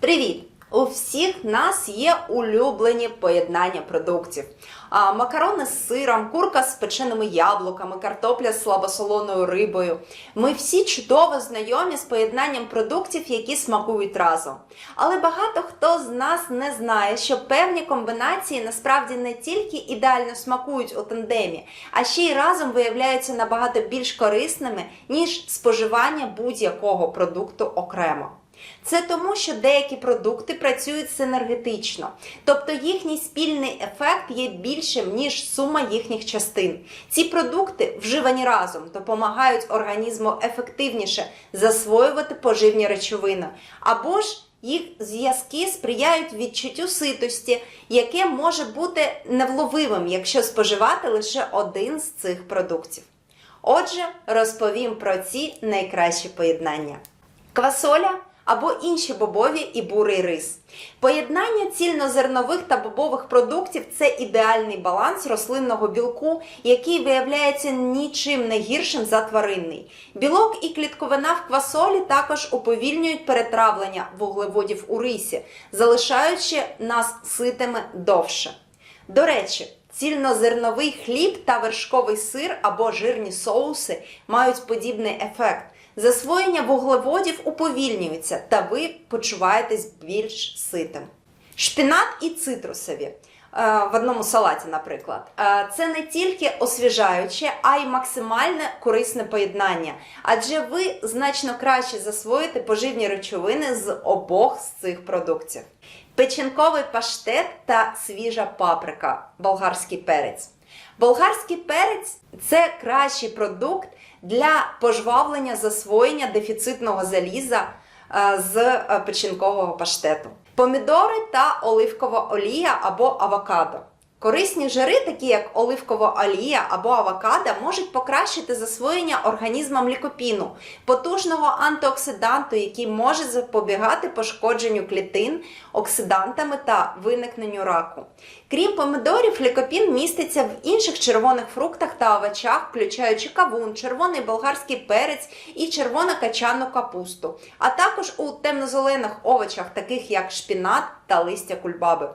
Привіт! У всіх нас є улюблені поєднання продуктів. А, макарони з сиром, курка з печеними яблуками, картопля з слабосолоною рибою. Ми всі чудово знайомі з поєднанням продуктів, які смакують разом. Але багато хто з нас не знає, що певні комбінації насправді не тільки ідеально смакують у тандемі, а ще й разом виявляються набагато більш корисними, ніж споживання будь-якого продукту окремо. Це тому, що деякі продукти працюють синергетично, тобто їхній спільний ефект є більшим, ніж сума їхніх частин. Ці продукти, вживані разом, допомагають організму ефективніше засвоювати поживні речовини, або ж їх зв'язки сприяють відчуттю ситості, яке може бути невловивим, якщо споживати лише один з цих продуктів. Отже, розповім про ці найкращі поєднання. Квасоля або інші бобові і бурий рис. Поєднання цільнозернових та бобових продуктів це ідеальний баланс рослинного білку, який виявляється нічим не гіршим за тваринний. Білок і клітковина в квасолі також уповільнюють перетравлення вуглеводів у рисі, залишаючи нас ситими довше. До речі, цільнозерновий хліб та вершковий сир або жирні соуси мають подібний ефект. Засвоєння вуглеводів уповільнюється, та ви почуваєтесь більш ситим. Шпінат і цитрусові в одному салаті, наприклад, Е, це не тільки освіжаюче, а й максимальне корисне поєднання, адже ви значно краще засвоїте поживні речовини з обох з цих продуктів. Печінковий паштет та свіжа паприка, болгарський перець. Болгарський перець це кращий продукт для пожвавлення засвоєння дефіцитного заліза е, з е, печінкового паштету. Помідори та оливкова олія або авокадо. Корисні жири, такі як оливкова олія або авокадо, можуть покращити засвоєння організмом лікопіну, потужного антиоксиданту, який може запобігати пошкодженню клітин оксидантами та виникненню раку. Крім помидорів, лікопін міститься в інших червоних фруктах та овочах, включаючи кавун, червоний болгарський перець і червону качану капусту, а також у темнозелених овочах, таких як шпінат та листя кульбаби.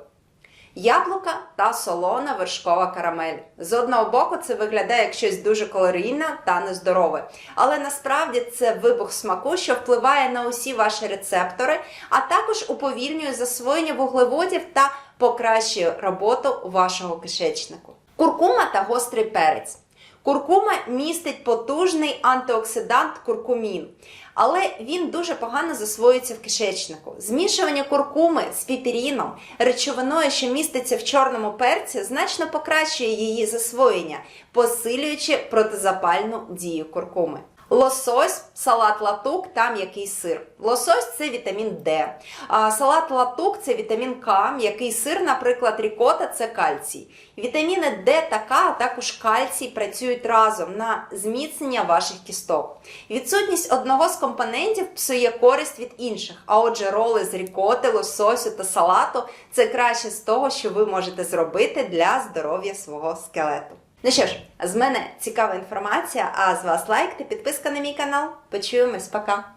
Яблука та солона вершкова карамель. З одного боку, це виглядає як щось дуже калорійне та нездорове. Але насправді це вибух смаку, що впливає на усі ваші рецептори, а також уповільнює засвоєння вуглеводів та покращує роботу вашого кишечнику. Куркума та гострий перець. Куркума містить потужний антиоксидант куркумін, але він дуже погано засвоюється в кишечнику. Змішування куркуми з піпіріном, речовиною, що міститься в чорному перці, значно покращує її засвоєння, посилюючи протизапальну дію куркуми. Лосось, салат латук та м'який сир. Лосось це вітамін Д. А салат латук це вітамін К, м'який сир, наприклад, рікота це кальцій. Вітаміни Д та К, а також кальцій працюють разом на зміцнення ваших кісток. Відсутність одного з компонентів псує користь від інших. А отже, роли з рікоти, лососю та салату це краще з того, що ви можете зробити для здоров'я свого скелету. Ну що ж, з мене цікава інформація, а з вас лайк та підписка на мій канал. Почуємось, пока!